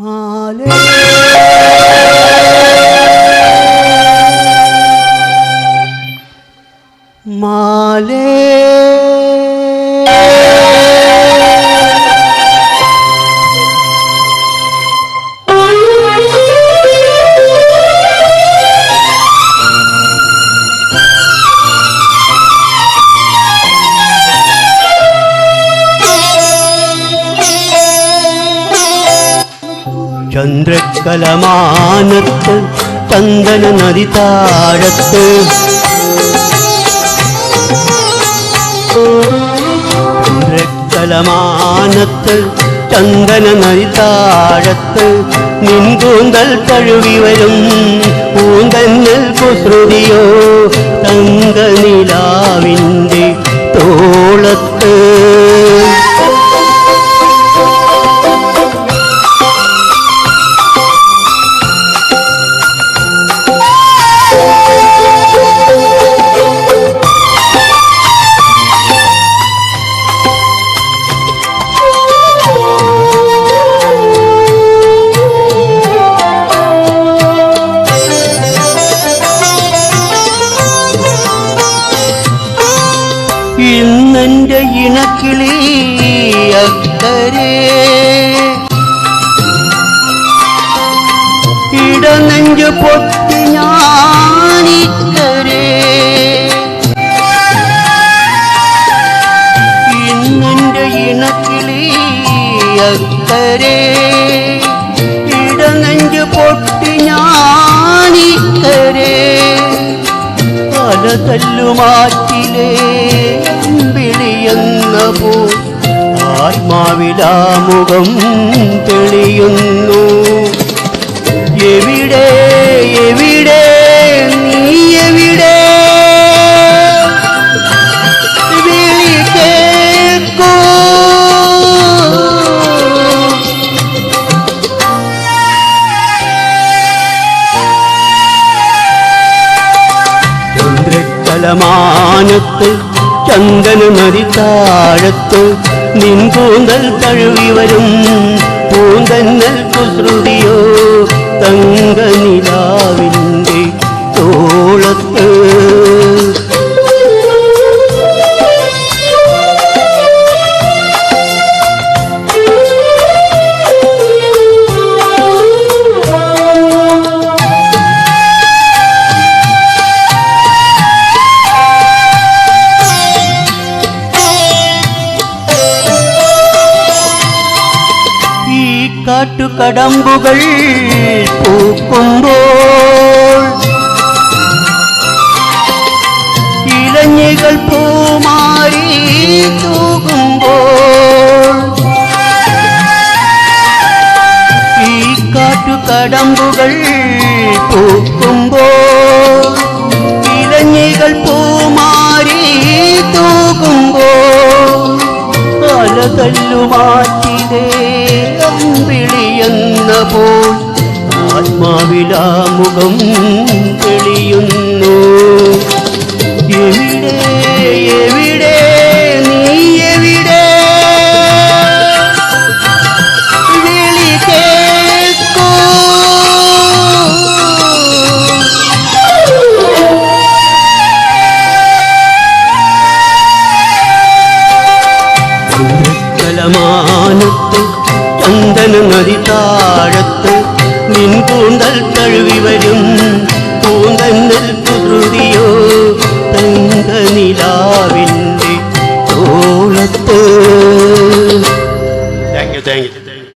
Malum. Malum. ചന്ദ്രക്കലമാനത്ത് ചന്ദന നദി താഴത്ത് ചന്ദ്രക്കലമാനത്ത് ചന്ദന നദി താഴത്ത് നിൻകൂന്തൽ കഴുകി വരും പൂന്തന്നൽ കുസൃതിയോ തങ്കനിലാവിന്റെ ഇന്നെന്റെ ഇണക്കിളി അക്കരെ. ഇടനെഞ്ചു പൊട്ടി ഞാനിക്കരെ. ഇന്നെന്റെ ഇണക്കിളി അക്കരേ. ഇടനെഞ്ചു പൊട്ടി ഞാനിക്കരെ. പല തല്ലുമാറ്റിലെ വിളിയെന്ന പോ ആത്മാവിലാമുഖം തെളിയുന്നു. എവിടെ എവിടെ നീ എവിടെ? വിളി കേൾക്കൂ. ചന്ദ്രക്കലമാനത്ത് ചന്ദന നദി താഴത്ത് നിൻ തഴുകി വരും. പൂന്തന്നൽ കുസൃതിയോ തങ്ക കാട്ടുകടമ്പുകൾ പൂക്കുമ്പോൾ ഇളഞ്ഞികൾ പൂമാരി തൂകുമ്പോൾ ഈ കാട്ടുകടമ്പുകൾ പൂക്കുമ്പോൾ ഇളഞ്ഞികൾ പൂമാരി തൂകുമ്പോൾ പലതല്ലുമാറ്റിലേ അമ്പിളിയെന്ന പോൽ ആത്മാവിലാമുഖം തെളിയുന്നു. ചന്ദന നദി താഴത്ത് നിൻ കൂന്തൽ തഴുകി വരും. കൂന്തൽ കുതിയോ തങ്ക നിലാ